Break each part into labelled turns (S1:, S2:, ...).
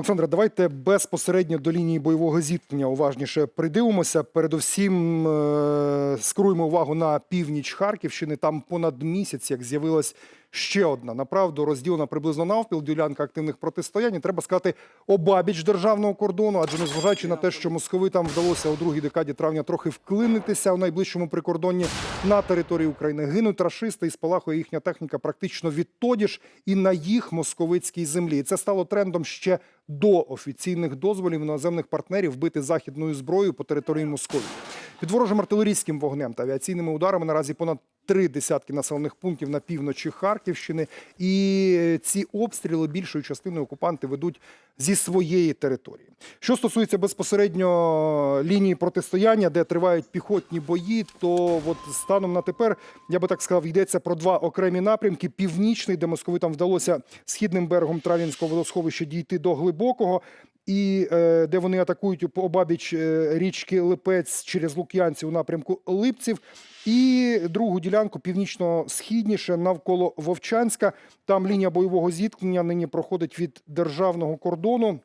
S1: Олександре, давайте безпосередньо до лінії бойового зіткнення уважніше придивимося. Передусім скруємо скеруємо увагу на північ Харківщини. Там понад місяць, як з'явилась ще одна направду розділена приблизно навпіл ділянка активних протистоянь. Треба сказати, обабіч державного кордону, адже незважаючи на те, що московитам вдалося у другій декаді травня трохи вклинитися у найближчому прикордонні на території України. Гинуть рашисти і спалахує їхня техніка практично відтоді ж і на їх московицькій землі. І це стало трендом ще до офіційних дозволів іноземних партнерів вбити західною зброєю по території Московії. Під ворожим артилерійським вогнем та авіаційними ударами наразі понад три десятки населених пунктів на півночі Харківщини. І ці обстріли більшою частиною окупанти ведуть зі своєї території. Що стосується безпосередньо лінії протистояння, де тривають піхотні бої, то от станом на тепер я би так сказав, йдеться про два окремі напрямки: північний, де московитам вдалося східним берегом Трав'янського водосховища дійти до глибокого. І е, де вони атакують обабіч е, річки Липець через Лук'янці у напрямку Липців, і другу ділянку північно-східніше навколо Вовчанська. Там лінія бойового зіткнення нині проходить від державного кордону.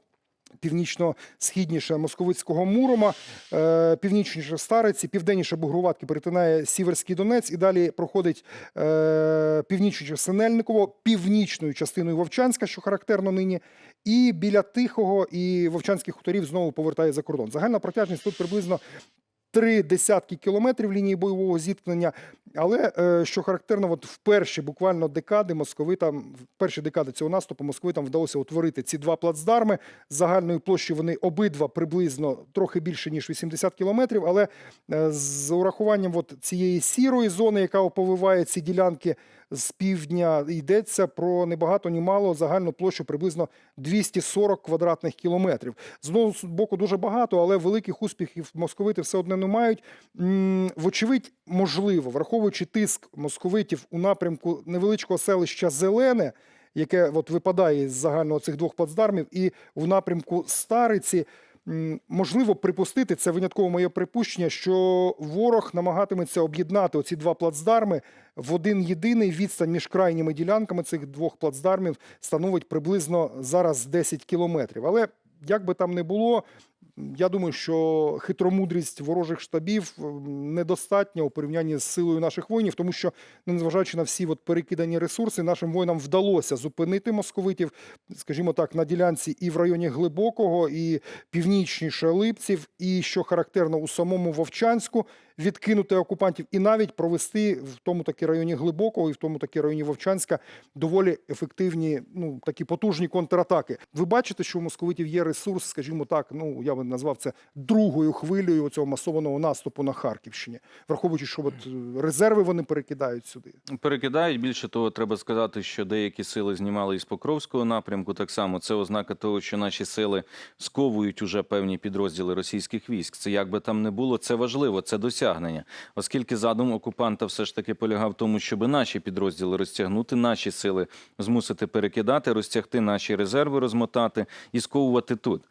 S1: Північно-східніше Московицького Мурома, е, північніше Стариці, південніше Бугруватки перетинає Сіверський Донець і далі проходить е, північніше Синельниково, північною частиною Вовчанська, що характерно нині, і біля Тихого і Вовчанських хуторів знову повертає за кордон. Загальна протяжність тут приблизно три десятки кілометрів лінії бойового зіткнення. Але е, що характерно, от в перші буквально декади московитам, в перші декади цього наступу московитам вдалося утворити ці два плацдарми. З загальною площею вони обидва приблизно трохи більше ніж 80 кілометрів. Але е, з урахуванням от цієї сірої зони, яка оповиває ці ділянки з півдня, йдеться про небагато, ні мало загальну площу приблизно 240 квадратних кілометрів. З одного боку дуже багато, але великих успіхів московити все одно не мають. Вочевидь, можливо, враховуючи тиск московитів у напрямку невеличкого селища Зелене, яке от випадає з загального цих двох плацдармів, і в напрямку Стариці. Можливо, припустити це винятково моє припущення, що ворог намагатиметься об'єднати оці два плацдарми в один єдиний відстань між крайніми ділянками цих двох плацдармів становить приблизно зараз 10 кілометрів. Але як би там не було, я думаю, що хитромудрість ворожих штабів недостатня у порівнянні з силою наших воїнів, тому що, ну, незважаючи на всі от перекидані ресурси, нашим воїнам вдалося зупинити московитів, скажімо так, на ділянці і в районі Глибокого, і північніше Липців, і що характерно у самому Вовчанську відкинути окупантів, і навіть провести в тому таки районі Глибокого і в тому таки районі Вовчанська доволі ефективні, ну такі потужні контратаки. Ви бачите, що у московитів є ресурс, скажімо так, ну я би назвав це другою хвилею цього масованого наступу на Харківщині, враховуючи, що от е, резерви вони перекидають сюди.
S2: Перекидають. Більше того, треба сказати, що деякі сили знімали із Покровського напрямку. Так само це ознака того, що наші сили сковують уже певні підрозділи російських військ. Це як би там не було, це важливо, це досягнення. Оскільки задум окупанта все ж таки полягав в тому, щоб наші підрозділи розтягнути, наші сили змусити перекидати, розтягти наші резерви, розмотати і сковувати тут.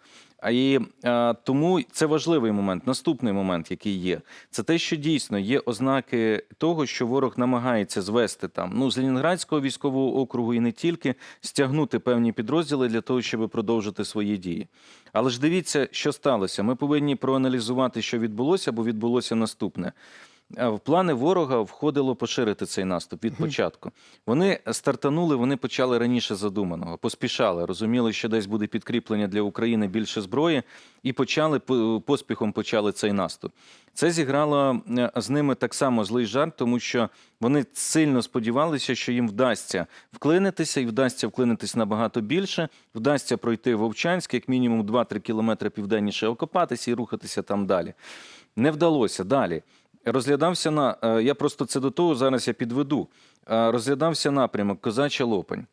S2: А і а, тому це важливий момент. Наступний момент, який є, це те, що дійсно є ознаки того, що ворог намагається звести там ну з Ленінградського військового округу і не тільки стягнути певні підрозділи для того, щоб продовжити свої дії. Але ж дивіться, що сталося. Ми повинні проаналізувати, що відбулося, бо відбулося наступне. Е, В плани ворога входило поширити цей наступ від початку. Вони стартанули, вони почали раніше задуманого, поспішали, розуміли, що десь буде підкріплення для України більше зброї, і почали поспіхом почали цей наступ. Це зіграло е, з ними так само злий жарт, тому що вони сильно сподівалися, що їм вдасться вклинитися, і вдасться вклинитись набагато більше. Вдасться пройти Вовчанськ, як мінімум 2-3 кілометри південніше, окопатися і рухатися там далі. Не вдалося далі. Розглядався на е, я просто це до того зараз я підведу. Е, Розглядався напрямок Козача Лопань.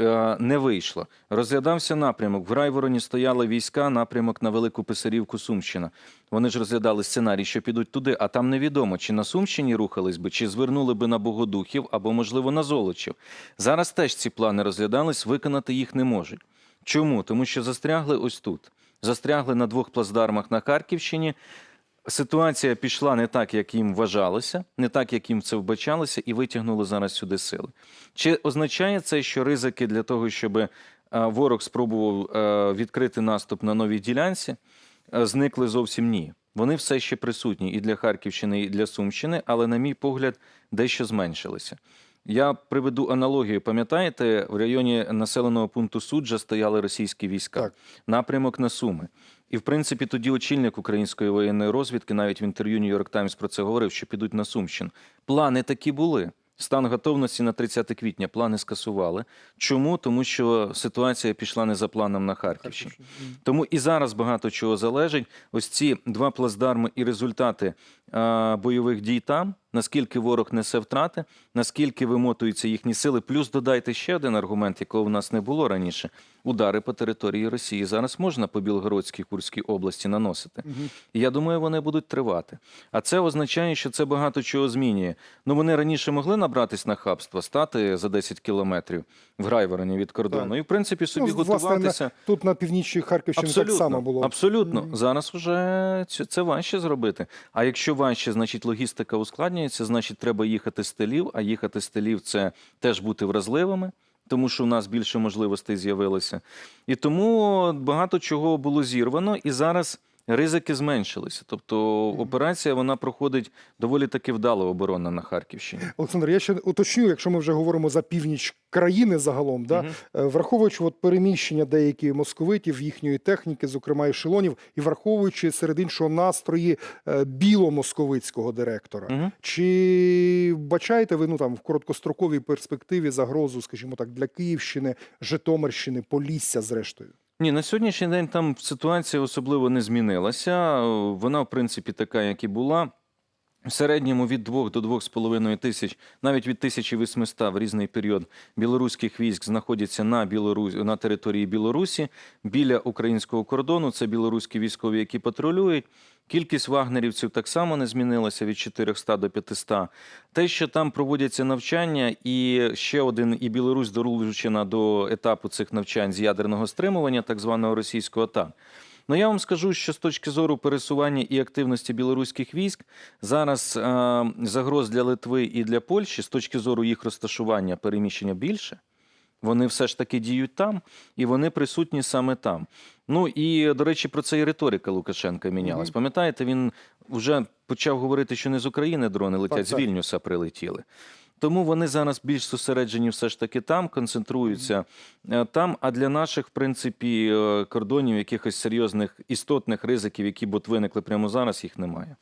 S2: Е, Не вийшло. Розглядався напрямок. В Райвороні стояли війська, напрямок на Велику Писарівку Сумщина. Вони ж розглядали сценарій, що підуть туди, а там невідомо, чи на Сумщині рухались би, чи звернули би на Богодухів, або, можливо, на Золочів. Зараз теж ці плани розглядались, виконати їх не можуть. Чому? Тому що застрягли ось тут. Застрягли на двох плацдармах на Харківщині. Ситуація пішла не так, як їм вважалося, не так, як їм це вбачалося, і витягнули зараз сюди сили. Чи означає це, що ризики для того, щоб е, ворог спробував е, відкрити наступ на новій ділянці, е, зникли зовсім ні. Вони все ще присутні і для Харківщини, і для Сумщини, але, на мій погляд, дещо зменшилися. Я приведу аналогію. Пам'ятаєте, в районі населеного пункту Суджа стояли російські війська,
S1: Так.
S2: напрямок на Суми. І, в принципі, тоді очільник української воєнної розвідки навіть в інтерв'ю Нью-Йорк Таймс про це говорив, що підуть на Сумщину. Плани такі були. Стан готовності на 30 квітня плани скасували. Чому? Тому що ситуація пішла не за планом на Харківщині. Тому і зараз багато чого залежить. Ось ці два плацдарми і результати а, бойових дій там, наскільки ворог несе втрати, наскільки вимотуються їхні сили. Плюс додайте ще один аргумент, якого в нас не було раніше: удари по території Росії зараз можна по Білгородській Курській області наносити. І я думаю, вони будуть тривати. А це означає, що це багато чого змінює. Ну вони раніше могли набратись на хабство, стати за 10 кілометрів в Грайвороні від кордону,
S1: Так.
S2: і в принципі собі
S1: Ну, власне,
S2: готуватися.
S1: на- тут на північній Харківщині
S2: Абсолютно,
S1: так само було.
S2: абсолютно. Зараз вже це, важче зробити. А якщо важче, значить логістика ускладнюється, значить треба їхати з а їхати з це теж бути вразливими. Тому що у нас більше можливостей з'явилося. І тому багато чого було зірвано, і зараз ризики зменшилися. Тобто операція вона проходить доволі таки вдало оборона на Харківщині.
S1: Олександр, я ще уточню, якщо ми вже говоримо за північ країни загалом, да, е, враховуючи от переміщення деяких московитів, їхньої техніки, зокрема ешелонів, і враховуючи серед іншого настрої е, біломосковицького директора,
S2: Мгм.
S1: чи бачаєте ви ну там в короткостроковій перспективі загрозу, скажімо так, для Київщини, Житомирщини, Полісся, зрештою?
S2: Ні, на сьогоднішній день там ситуація особливо не змінилася. Вона, в принципі, така, як і була. В середньому від 2 до 2,5 тисяч, навіть від 1800 в різний період білоруських військ знаходяться на Білорусі на території Білорусі біля українського кордону. Це білоруські військові, які патрулюють. Кількість вагнерівців так само не змінилася від 400 до 500. Те, що там проводяться навчання, і ще один і Білорусь долучена до етапу цих навчань з ядерного стримування, так званого російського АТАК. Ну я вам скажу, що з точки зору пересування і активності білоруських військ зараз е, загроз для Литви і для Польщі з точки зору їх розташування переміщення більше. Вони все ж таки діють там, і вони присутні саме там. Ну і до речі, про це і риторика Лукашенка мінялась.
S1: Мгм.
S2: Пам'ятаєте, він вже почав говорити, що не з України дрони летять,
S1: Так,
S2: з. Вільнюса прилетіли. Тому вони зараз більш зосереджені все ж таки там, концентруються е, там. А для наших, в принципі, е, кордонів якихось серйозних істотних ризиків, які б от виникли прямо зараз, їх немає.